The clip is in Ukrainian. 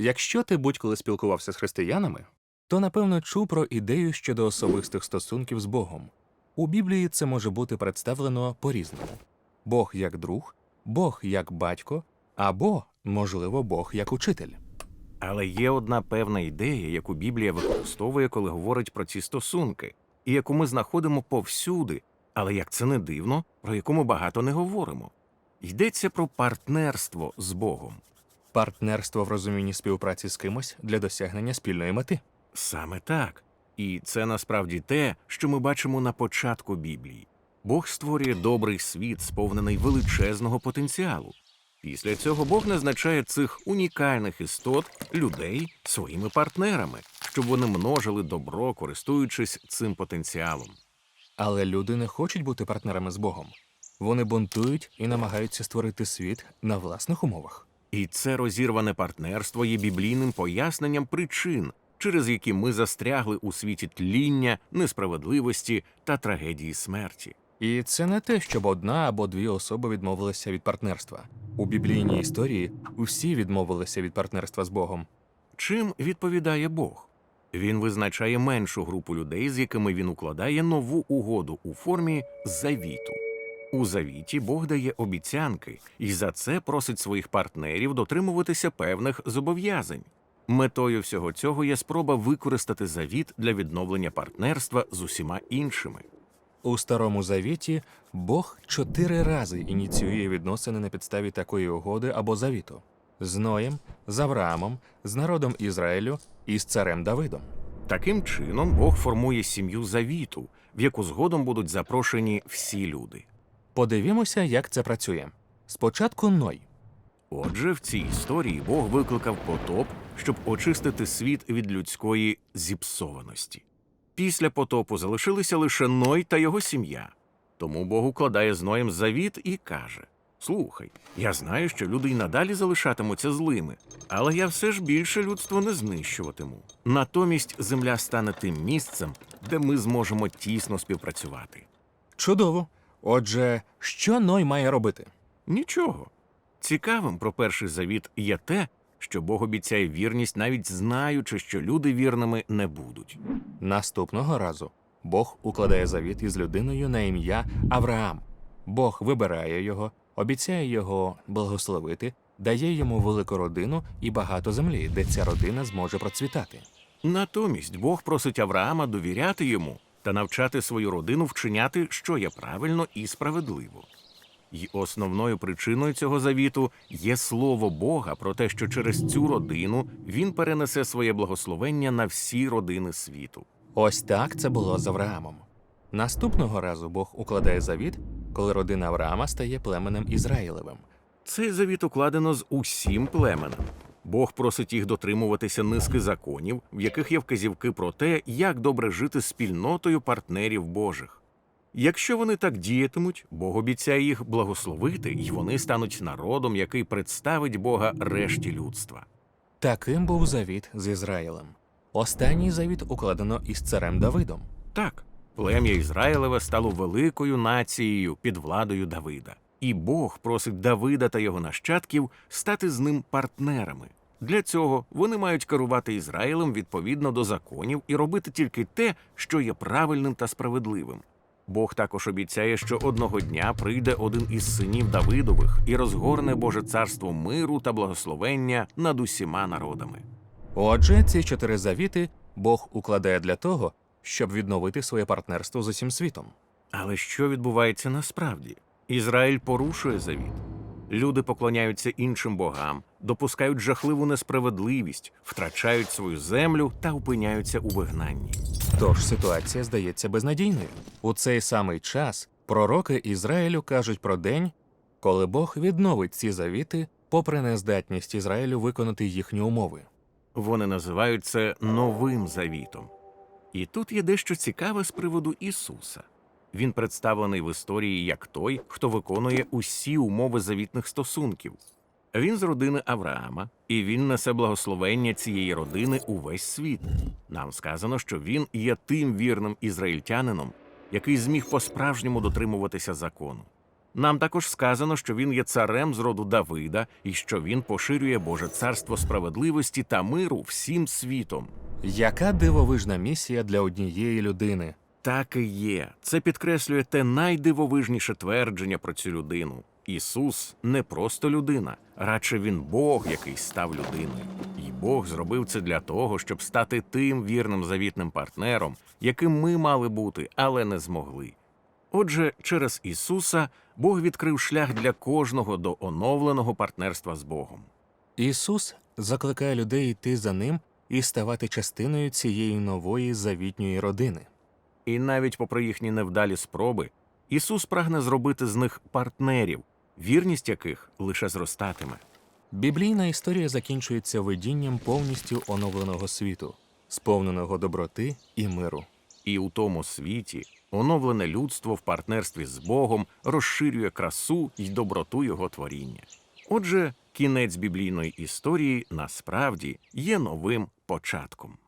Якщо ти будь-коли спілкувався з християнами, то напевно чув про ідею щодо особистих стосунків з Богом. У Біблії це може бути представлено по-різному: Бог як друг, Бог як батько, або, можливо, Бог як учитель. Але є одна певна ідея, яку Біблія використовує, коли говорить про ці стосунки, і яку ми знаходимо повсюди, але як це не дивно, про яку ми багато не говоримо. Йдеться про партнерство з Богом. Партнерство в розумінні співпраці з кимось для досягнення спільної мети. Саме так. І це насправді те, що ми бачимо на початку Біблії. Бог створює добрий світ, сповнений величезного потенціалу. Після цього Бог назначає цих унікальних істот людей своїми партнерами, щоб вони множили добро, користуючись цим потенціалом. Але люди не хочуть бути партнерами з Богом. Вони бунтують і намагаються створити світ на власних умовах. І це розірване партнерство є біблійним поясненням причин, через які ми застрягли у світі тління, несправедливості та трагедії смерті. І це не те, щоб одна або дві особи відмовилися від партнерства. У біблійній історії усі відмовилися від партнерства з Богом. Чим відповідає Бог? Він визначає меншу групу людей, з якими він укладає нову угоду у формі завіту. У завіті Бог дає обіцянки і за це просить своїх партнерів дотримуватися певних зобов'язань. Метою всього цього є спроба використати завіт для відновлення партнерства з усіма іншими. У старому завіті Бог чотири рази ініціює відносини на підставі такої угоди або завіту з Ноєм, з Авраамом, з народом Ізраїлю і з царем Давидом. Таким чином Бог формує сім'ю завіту, в яку згодом будуть запрошені всі люди. Подивімося, як це працює. Спочатку Ной. Отже, в цій історії Бог викликав потоп, щоб очистити світ від людської зіпсованості. Після потопу залишилися лише Ной та його сім'я. Тому Бог укладає з Ноєм завіт і каже: Слухай, я знаю, що люди й надалі залишатимуться злими, але я все ж більше людство не знищуватиму. Натомість земля стане тим місцем, де ми зможемо тісно співпрацювати. Чудово. Отже, що Ной має робити? Нічого. Цікавим про перший завіт є те, що Бог обіцяє вірність, навіть знаючи, що люди вірними не будуть. Наступного разу Бог укладає завіт із людиною на ім'я Авраам. Бог вибирає його, обіцяє його благословити, дає йому велику родину і багато землі, де ця родина зможе процвітати. Натомість Бог просить Авраама довіряти йому та навчати свою родину вчиняти, що є правильно і справедливо. І основною причиною цього завіту є слово Бога про те, що через цю родину він перенесе своє благословення на всі родини світу. Ось так це було з Авраамом. Наступного разу Бог укладає завіт, коли родина Авраама стає племенем Ізраїлевим. Цей завіт укладено з усім племенем. Бог просить їх дотримуватися низки законів, в яких є вказівки про те, як добре жити спільнотою партнерів Божих. Якщо вони так діятимуть, Бог обіцяє їх благословити, і вони стануть народом, який представить Бога решті людства. Таким був завіт з Ізраїлем. Останній завіт укладено із царем Давидом. Так, плем'я Ізраїлеве стало великою нацією під владою Давида. І Бог просить Давида та його нащадків стати з ним партнерами. Для цього вони мають керувати Ізраїлем відповідно до законів і робити тільки те, що є правильним та справедливим. Бог також обіцяє, що одного дня прийде один із синів Давидових і розгорне Боже царство миру та благословення над усіма народами. Отже, ці чотири завіти Бог укладає для того, щоб відновити своє партнерство з усім світом. Але що відбувається насправді? Ізраїль порушує завіт. Люди поклоняються іншим богам, допускають жахливу несправедливість, втрачають свою землю та опиняються у вигнанні. Тож ситуація здається безнадійною. У цей самий час пророки Ізраїлю кажуть про день, коли Бог відновить ці завіти, попри нездатність Ізраїлю виконати їхні умови. Вони називають це новим завітом. І тут є дещо цікаве з приводу Ісуса. Він представлений в історії як той, хто виконує усі умови завітних стосунків. Він з родини Авраама, і він несе благословення цієї родини у весь світ. Нам сказано, що він є тим вірним ізраїльтянином, який зміг по-справжньому дотримуватися закону. Нам також сказано, що він є царем з роду Давида і що він поширює Боже царство справедливості та миру всім світом. Яка дивовижна місія для однієї людини? Так і є. Це підкреслює те найдивовижніше твердження про цю людину. Ісус не просто людина, радше він Бог, який став людиною. І Бог зробив це для того, щоб стати тим вірним завітним партнером, яким ми мали бути, але не змогли. Отже, через Ісуса Бог відкрив шлях для кожного до оновленого партнерства з Богом. Ісус закликає людей йти за ним і ставати частиною цієї нової завітньої родини. І навіть попри їхні невдалі спроби, Ісус прагне зробити з них партнерів, вірність яких лише зростатиме. Біблійна історія закінчується видінням повністю оновленого світу, сповненого доброти і миру. І у тому світі оновлене людство в партнерстві з Богом розширює красу й доброту його творіння. Отже, кінець біблійної історії насправді є новим початком.